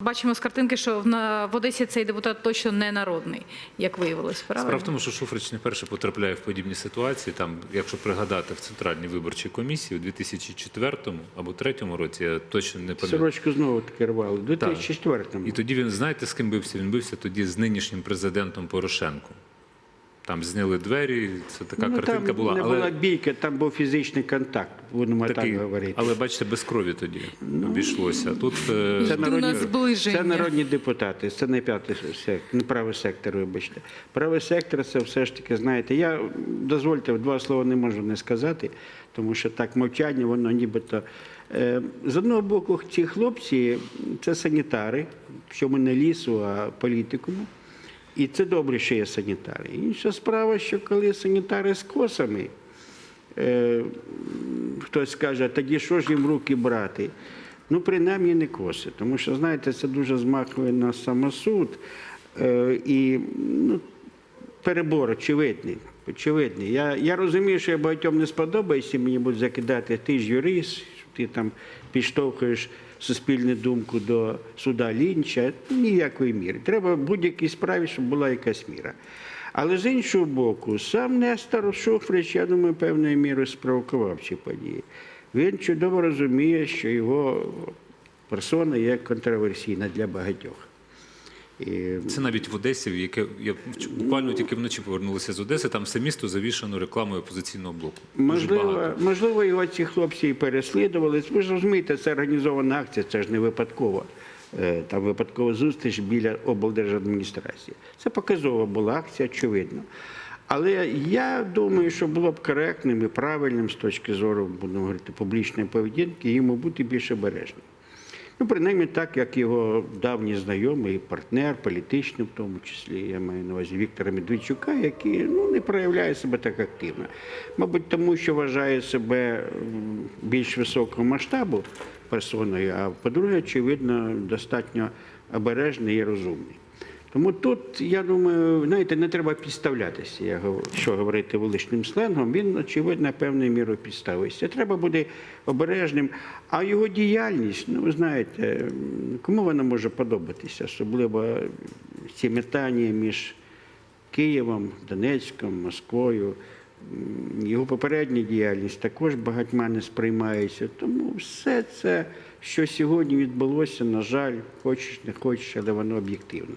Бачимо з картинки, що в- на в Одесі цей депутат точно не народний, як виявилось. Правильно? Справа в тому, що Шуфрич не перше потрапляє в подібні ситуації. Там, якщо пригадати в центральній виборчій комісії у 2004 або 2003 році, я точно не пам'ятаю. Сорочку знову таки рвали. У 2004-му. І тоді він знаєте, з ким бився? Він бився тоді з нинішнім президентом Порошенком. Там зняли двері, це така ну, картинка там була. не але була бійка, там був фізичний контакт, будемо такий, так говорити. але бачите, без крові тоді обійшлося. Тут е, Йду на зближення. це народні депутати, це не п'ятий сектор, не правий сектор, вибачте. Правий сектор це все ж таки, знаєте, я дозвольте, два слова не можу не сказати, тому що так мовчання, воно нібито. Е, З одного боку, ці хлопці це санітари, чому не лісу, а політикуму. І це добре, що є санітари. Інша справа, що коли санітари з косами, е, хтось скаже, «А тоді що ж їм руки брати? Ну, принаймні не коси. Тому що, знаєте, це дуже змахує на самосуд. Е, і ну, перебор очевидний. очевидний. Я, я розумію, що я багатьом не сподобається, мені будуть закидати, ти ж юрист, ти там підштовхуєш суспільну думку до суда Лінча. Ніякої міри. Треба в будь-якій справі, щоб була якась міра. Але з іншого боку, сам Нестор Шуфрич, я думаю, певною мірою спровокував ці події. Він чудово розуміє, що його персона є контроверсійна для багатьох. І Це навіть в Одесі, в яке я буквально тільки вночі повернулися з Одеси. Там все місто завішано рекламою опозиційного блоку. Можливо, можливо, його ці хлопці і переслідували. Ви ж розумієте, це організована акція, це ж не випадково. Е, Там випадкова зустріч біля облдержадміністрації. Це показова була акція, очевидно. Але я думаю, що було б коректним і правильним з точки зору, будемо говорити, публічної поведінки, йому бути більш обережним. Ну, принаймні так, як його давній знайомий, партнер, політичний в тому числі, я маю на увазі Віктора Медведчука, який ну, не проявляє себе так активно. Мабуть, тому що вважає себе більш високого масштабу персоною, а по-друге, очевидно, достатньо обережний і розумний. Тому тут, я думаю, знаєте, не треба підставлятися, я що говорити вуличним сленгом, він, очевидно, певною мірою підставився. Треба бути обережним. А його діяльність, ну ви знаєте, кому вона може подобатися, особливо ці метання між Києвом, Донецьком, Москвою. Його попередня діяльність також багатьма не сприймається. Тому все це, що сьогодні відбулося, на жаль, хочеш не хочеш, але воно об'єктивно.